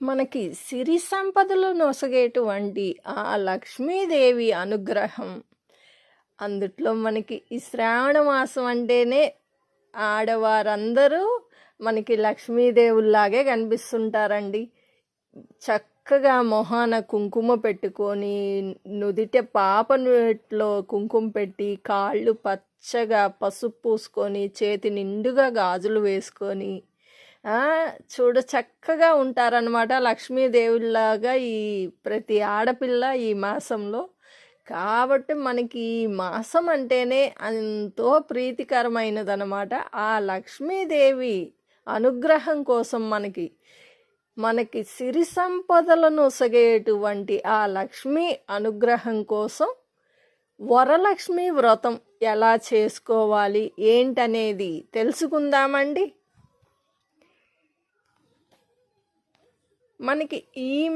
మనకి సిరి సంపదలు నొసగేటువంటి ఆ లక్ష్మీదేవి అనుగ్రహం. అందుట్లో మనకి ఈ శ్రావణ మాసం అంటేనే ఆడవారందరూ మనకి లక్ష్మీదేవుల్లాగే కనిపిస్తుంటారండి. చక్కగా మొహాన కుంకుమ పెట్టుకొని నుదిట పాపలో కుంకుమ పెట్టి కాళ్ళు పచ్చగా పసుపు పూసుకొని చేతి నిండుగా గాజులు వేసుకొని చూడ చక్కగా ఉంటారనమాట లక్ష్మీదేవుల్లాగా ఈ ప్రతి ఆడపిల్ల ఈ మాసంలో. కాబట్టి మనకి ఈ మాసం అంటేనే ఎంతో ప్రీతికరమైనదనమాట ఆ లక్ష్మీదేవి అనుగ్రహం కోసం మనకి మనకి సిరి సంపదలను సగేటువంటి ఆ లక్ష్మీ అనుగ్రహం కోసం వరలక్ష్మి వ్రతం ఎలా చేసుకోవాలి ఏంటనేది తెలుసుకుందామండి. మనకి ఈ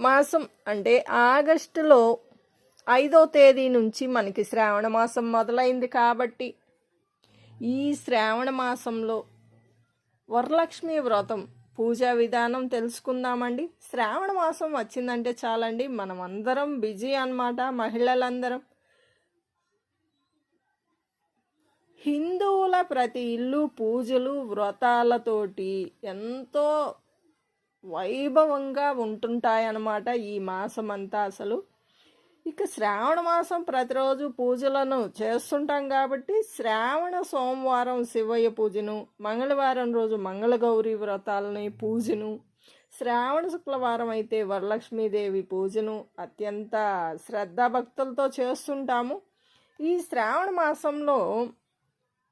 మాసం అంటే ఆగస్టులో ఐదో తేదీ నుంచి మనకి శ్రావణ మాసం మొదలైంది కాబట్టి ఈ శ్రావణ మాసంలో వరలక్ష్మి వ్రతం పూజా విధానం తెలుసుకుందామండి. శ్రావణ మాసం వచ్చిందంటే చాలండి. మనం అందరం బిజీ అన్నమాట మహిళలందరం. హిందువుల ప్రతి ఇల్లు పూజలు వ్రతాలతోటి ఎంతో వైభవంగా ఉంటుంటాయన్నమాట ఈ మాసం అంతా అసలు. ఇక శ్రావణ మాసం ప్రతిరోజు పూజలను చేస్తుంటాం కాబట్టి శ్రావణ సోమవారం శివయ్య పూజను మంగళవారం రోజు మంగళగౌరి వ్రతాలని పూజను శ్రావణ శుక్రవారం అయితే వరలక్ష్మీదేవి పూజను అత్యంత శ్రద్ధాభక్తులతో చేస్తుంటాము. ఈ శ్రావణ మాసంలో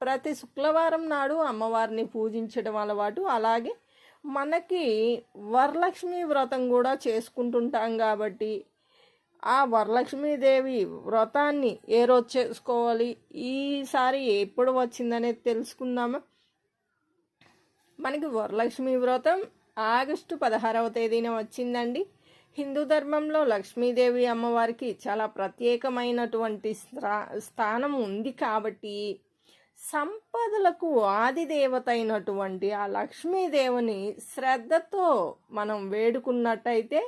ప్రతి శుక్రవారం నాడు అమ్మవారిని పూజించడం అలవాటు. అలాగే మనకి వరలక్ష్మి వ్రతం కూడా చేసుకుంటుంటాం కాబట్టి ఆ వరలక్ష్మీదేవి వ్రతాన్ని ఏ రోజు చేసుకోవాలి? ఈసారి ఎప్పుడు వచ్చిందనేది తెలుసుకుందామా. మనకి వరలక్ష్మి వ్రతం ఆగస్టు పదహారవ తేదీన వచ్చిందండి. హిందూ ధర్మంలో లక్ష్మీదేవి అమ్మవారికి చాలా ప్రత్యేకమైనటువంటి స్థా- స్థానం ఉంది కాబట్టి సంపదలకు ఆది దేవత అయినటువంటి ఆ లక్ష్మీదేవిని శ్రద్ధతో మనం వేడుకున్నట్టయితే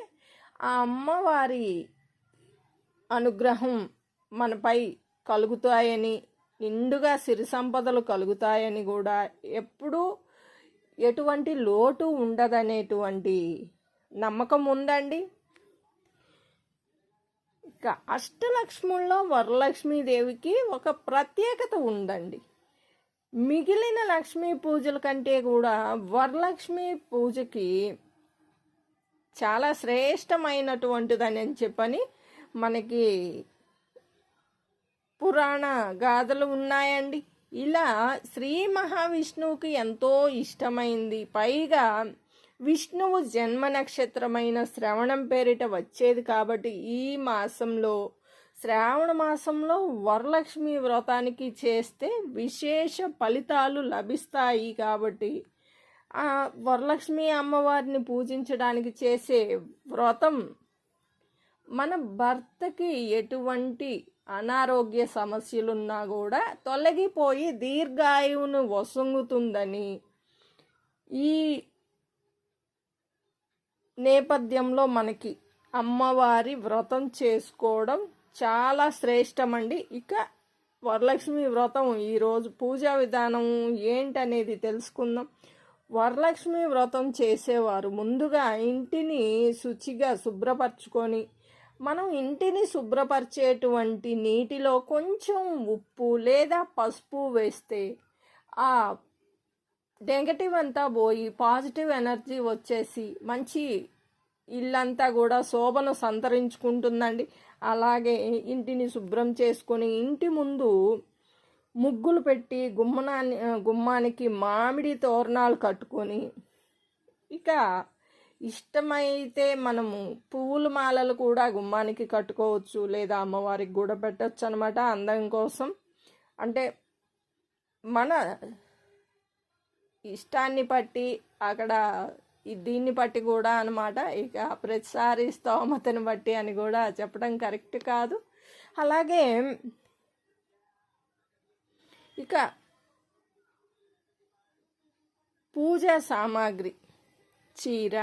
ఆ అమ్మవారి అనుగ్రహం మనపై కలుగుతాయని నిండుగా సిరి సంపదలు కలుగుతాయని కూడా ఎప్పుడూ ఎటువంటి లోటు ఉండదనేటువంటి నమ్మకం ఉందండి. ఇక అష్టలక్ష్ముల్లో వరలక్ష్మీదేవికి ఒక ప్రత్యేకత ఉందండి. మిగిలిన లక్ష్మీ పూజల కంటే కూడా వరలక్ష్మి పూజకి చాలా శ్రేష్టమైనటువంటిదని అని చెప్పని మనకి పురాణ గాథలు ఉన్నాయండి. ఇలా శ్రీ మహావిష్ణువుకి ఎంతో ఇష్టమైంది. పైగా విష్ణువు జన్మ నక్షత్రమైన శ్రవణం పేరిట వచ్చేది కాబట్టి ఈ మాసంలో శ్రావణ మాసంలో వరలక్ష్మి వ్రతానికి చేస్తే విశేష ఫలితాలు లభిస్తాయి కాబట్టి వరలక్ష్మి అమ్మవారిని పూజించడానికి చేసే వ్రతం మన భర్తకి ఎటువంటి అనారోగ్య సమస్యలున్నా కూడా తొలగిపోయి దీర్ఘాయువును వసంగుతుందని ఈ నేపథ్యంలో మనకి అమ్మవారి వ్రతం చేసుకోవడం చాలా శ్రేష్టమండి. ఇక వరలక్ష్మి వ్రతం ఈరోజు పూజా విధానం ఏంటనేది తెలుసుకుందాం. వరలక్ష్మి వ్రతం చేసేవారు ముందుగా ఇంటిని శుచిగా శుభ్రపరచుకొని మనం ఇంటిని శుభ్రపరిచేటువంటి నీటిలో కొంచెం ఉప్పు లేదా పసుపు వేస్తే ఆ నెగటివ్ అంతా పోయి పాజిటివ్ ఎనర్జీ వచ్చేసి మంచి ఇల్లంతా కూడా శోభను సంతరించుకుంటుందండి. అలాగే ఇంటిని శుభ్రం చేసుకొని ఇంటి ముందు ముగ్గులు పెట్టి గుమ్మనాన్ని గుమ్మానికి మామిడి తోరణాలు కట్టుకొని ఇక ఇష్టమైతే మనము పువ్వుల మాలలు కూడా గుమ్మానికి కట్టుకోవచ్చు లేదా అమ్మవారికి కూడా పెట్టచ్చు అనమాట అందం కోసం. అంటే మన ఇష్టాన్ని బట్టి అక్కడ దీన్ని బట్టి కూడా అనమాట ఇక ప్రతిసారి స్తోమతను బట్టి అని కూడా చెప్పడం కరెక్ట్ కాదు. అలాగే ఇక పూజా సామాగ్రి చీర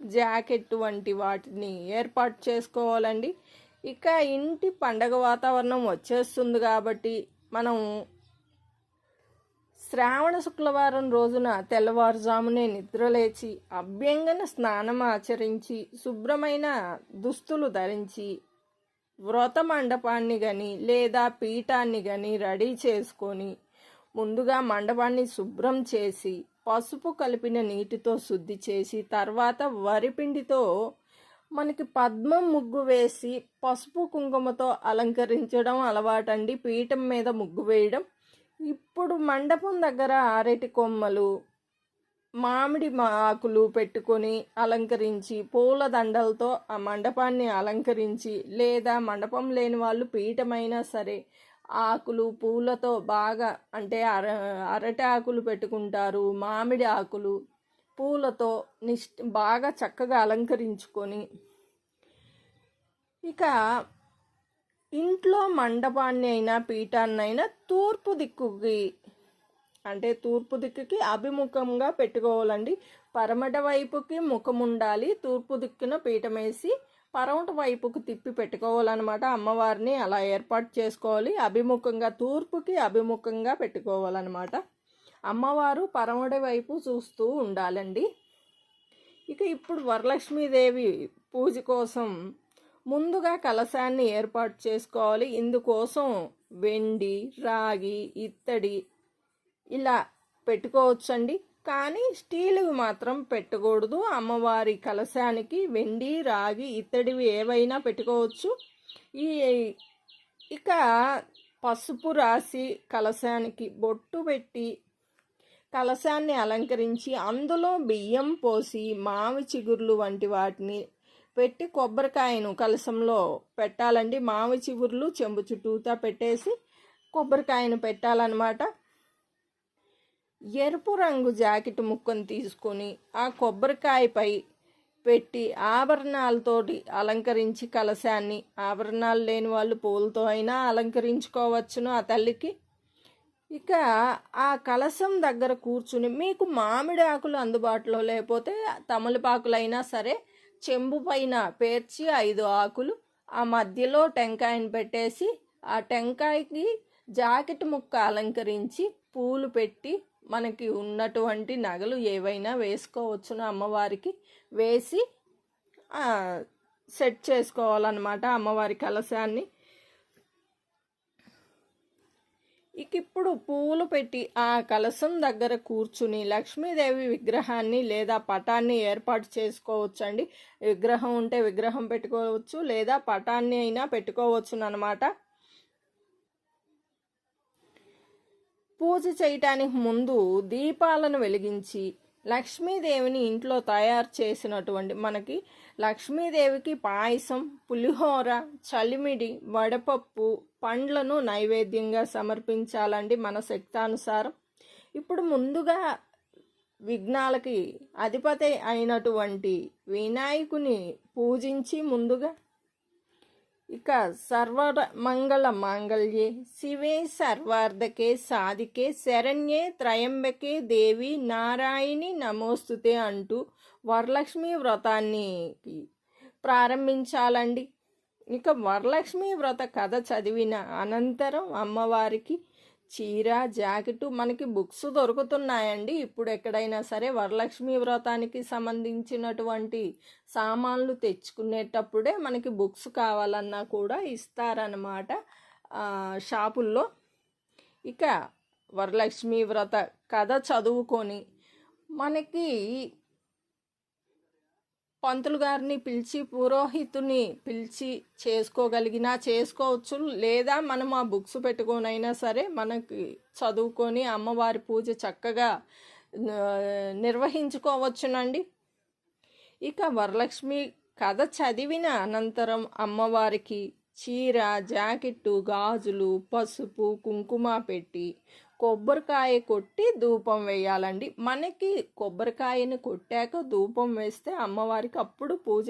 జాకెట్ వంటి వాటిని ఏర్పాటు చేసుకోవాలండి. ఇక ఇంటి పండగ వాతావరణం వచ్చేస్తుంది కాబట్టి మనం శ్రావణ శుక్రవారం రోజున తెల్లవారుజామునే నిద్రలేచి అభ్యంగన స్నానం ఆచరించి శుభ్రమైన దుస్తులు ధరించి వ్రత మండపాన్ని కానీ లేదా పీఠాన్ని కానీ రెడీ చేసుకొని ముందుగా మండపాన్ని శుభ్రం చేసి పసుపు కలిపిన నీటితో శుద్ధి చేసి తర్వాత వరిపిండితో మనకి పద్మం ముగ్గు వేసి పసుపు కుంకుమతో అలంకరించడం అలవాటండి. పీఠం మీద ముగ్గు వేయడం ఇప్పుడు మండపం దగ్గర అరటి కొమ్మలు మామిడి ఆకులు పెట్టుకొని అలంకరించి పూల దండలతో ఆ మండపాన్ని అలంకరించి లేదా మండపం లేని వాళ్ళు పీఠమైనా సరే ఆకులు పూలతో బాగా అంటే అర అరటి ఆకులు పెట్టుకుంటారు మామిడి ఆకులు పూలతో నిష్ బాగా చక్కగా అలంకరించుకొని ఇక ఇంట్లో మండపాన్ని అయినా పీఠాన్ని అయినా తూర్పు దిక్కుకి అంటే తూర్పు దిక్కుకి అభిముఖంగా పెట్టుకోవాలండి. పరమట వైపుకి ముఖం ఉండాలి తూర్పు దిక్కున పీఠం వేసి పరమట వైపుకు తిప్పి పెట్టుకోవాలన్నమాట. అమ్మవారిని అలా ఏర్పాటు చేసుకోవాలి. అభిముఖంగా తూర్పుకి అభిముఖంగా పెట్టుకోవాలన్నమాట. అమ్మవారు పరమట వైపు చూస్తూ ఉండాలండి. ఇక ఇప్పుడు వరలక్ష్మీదేవి పూజ కోసం ముందుగా కలశాన్ని ఏర్పాటు చేసుకోవాలి. ఇందుకోసం వెండి రాగి ఇత్తడి ఇలా పెట్టుకోవచ్చండి. కానీ స్టీల్వి మాత్రం పెట్టకూడదు. అమ్మవారి కలశానికి వెండి రాగి ఇత్తడివి ఏవైనా పెట్టుకోవచ్చు. ఈ ఇక పసుపు రాసి కలశానికి బొట్టు పెట్టి కలశాన్ని అలంకరించి అందులో బియ్యం పోసి మామి చిగుర్లు వంటి వాటిని పెట్టి కొబ్బరికాయను కలసంలో పెట్టాలండి. మామి చివుర్లు చెంబు చుట్టూతా పెట్టేసి కొబ్బరికాయను పెట్టాలన్నమాట. ఎరుపు రంగు జాకెట్ ముక్కను తీసుకొని ఆ కొబ్బరికాయపై పెట్టి ఆభరణాలతోటి అలంకరించి కలశాన్ని. ఆభరణాలు లేని వాళ్ళు పూలతో అయినా అలంకరించుకోవచ్చును ఆ తల్లికి. ఇక ఆ కలశం దగ్గర కూర్చుని మీకు మామిడి ఆకులు అందుబాటులో లేకపోతే తమలపాకులైనా సరే చెంబు పైన పేర్చి ఐదు ఆకులు ఆ మధ్యలో టెంకాయని పెట్టేసి ఆ టెంకాయకి జాకెట్ ముక్క అలంకరించి పూలు పెట్టి మనకి ఉన్నటువంటి నగలు ఏవైనా వేసుకోవచ్చును అమ్మవారికి. వేసి సెట్ చేసుకోవాలన్నమాట అమ్మవారి కలశాన్ని ఇక ఇప్పుడు పువ్వులు పెట్టి ఆ కలశం దగ్గర కూర్చుని లక్ష్మీదేవి విగ్రహాన్ని లేదా పటాన్ని ఏర్పాటు చేసుకోవచ్చండి. విగ్రహం ఉంటే విగ్రహం పెట్టుకోవచ్చు లేదా పటాన్ని అయినా పెట్టుకోవచ్చు అనమాట పూజ చేయటానికి ముందు దీపాలను వెలిగించి లక్ష్మీదేవిని ఇంట్లో తయారు చేసినటువంటి మనకి లక్ష్మీదేవికి పాయసం పులిహోర చలిమిడి వడపప్పు పండ్లను నైవేద్యంగా సమర్పించాలండి మన శక్తానుసారం. ఇప్పుడు ముందుగా విఘ్నాలకి అధిపతి అయినటువంటి వినాయకుని పూజించి ముందుగా ఇక సర్వ మంగళ మాంగళ్యే శివే సర్వార్ధకే సాధికే శరణ్యే త్రయంబకే దేవి నారాయణి నమోస్తుతే అంటూ వరలక్ష్మి వ్రతాన్ని ప్రారంభించాలండి. ఇక వరలక్ష్మి వ్రత కథ చదివిన అనంతరం అమ్మవారికి చీర జాకెట్ మనకి బుక్స్ దొరుకుతున్నాయండి. ఇప్పుడు ఎక్కడైనా సరే వరలక్ష్మి వ్రతానికి సంబంధించినటువంటి సామాన్లు తెచ్చుకునేటప్పుడే మనకి బుక్స్ కావాలన్నా కూడా ఇస్తారనమాట షాపుల్లో. ఇక వరలక్ష్మి వ్రత కథ చదువుకొని మనకి పంతులు గారిని పిలిచి పురోహితుని పిలిచి చేసుకోగలిగినా చేసుకోవచ్చు. లేదా మనం ఆ బుక్స్ పెట్టుకొనైనా సరే మనకి చదువుకొని అమ్మవారి పూజ చక్కగా నిర్వహించుకోవచ్చునండి. ఇక వరలక్ష్మి కథ చదివిన అనంతరం అమ్మవారికి చీర జాకెట్టు గాజులు పసుపు కుంకుమ పెట్టి కొబ్బరికాయ కొట్టి ధూపం వేయాలండి. మనకి కొబ్బరికాయని కొట్టాక ధూపం వేస్తే అమ్మవారికి అప్పుడు పూజ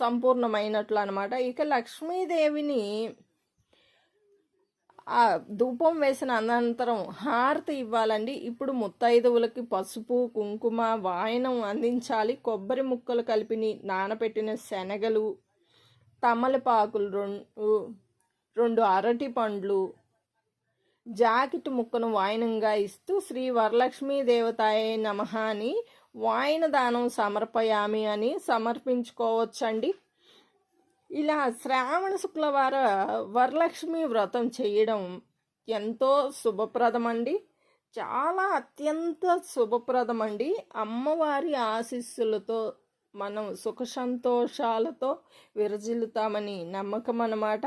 సంపూర్ణమైనట్లు అనమాట ఇక లక్ష్మీదేవిని ఆ ధూపం వేసిన అనంతరం హారతి ఇవ్వాలండి. ఇప్పుడు ముత్తైదువులకి పసుపు కుంకుమ వాయనం అందించాలి. కొబ్బరి ముక్కలు కలిపిని నానబెట్టిన శనగలు తమలపాకులు రెండు రెండు అరటి పండ్లు జాకెట్ ముక్కను వాయనంగా ఇస్తూ శ్రీ వరలక్ష్మీ దేవతాయే నమ అని వాయన దానం సమర్పయామి అని సమర్పించుకోవచ్చండి. ఇలా శ్రావణ శుక్లవార వరలక్ష్మి వ్రతం చేయడం ఎంతో శుభప్రదమండి. చాలా అత్యంత శుభప్రదమండి. అమ్మవారి ఆశీస్సులతో మనం సుఖ సంతోషాలతో విరజిల్లుతామని నమ్మకం అన్నమాట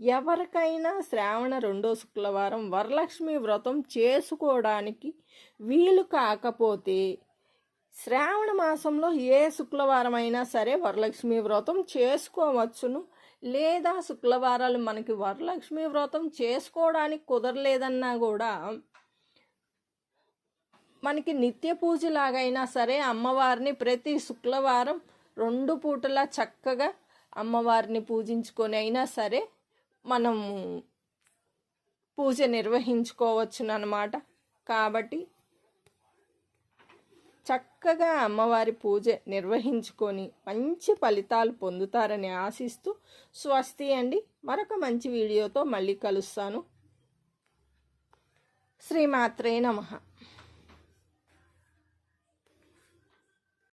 ఎవరికైనా శ్రావణ రెండో శుక్రవారం వరలక్ష్మి వ్రతం చేసుకోవడానికి వీలు కాకపోతే శ్రావణ మాసంలో ఏ శుక్రవారం అయినా సరే వరలక్ష్మి వ్రతం చేసుకోవచ్చును. లేదా శుక్రవారాలు మనకి వరలక్ష్మి వ్రతం చేసుకోవడానికి కుదరలేదన్నా కూడా మనకి నిత్య పూజలాగైనా సరే అమ్మవారిని ప్రతి శుక్రవారం రెండు పూటలా చక్కగా అమ్మవారిని పూజించుకొని అయినా సరే మనము పూజ నిర్వహించుకోవచ్చును అనమాట కాబట్టి చక్కగా అమ్మవారి పూజ నిర్వహించుకొని మంచి ఫలితాలు పొందుతారని ఆశిస్తూ స్వస్తి అండి. మరొక మంచి వీడియోతో మళ్ళీ కలుస్తాను. శ్రీమాత్రే నమః.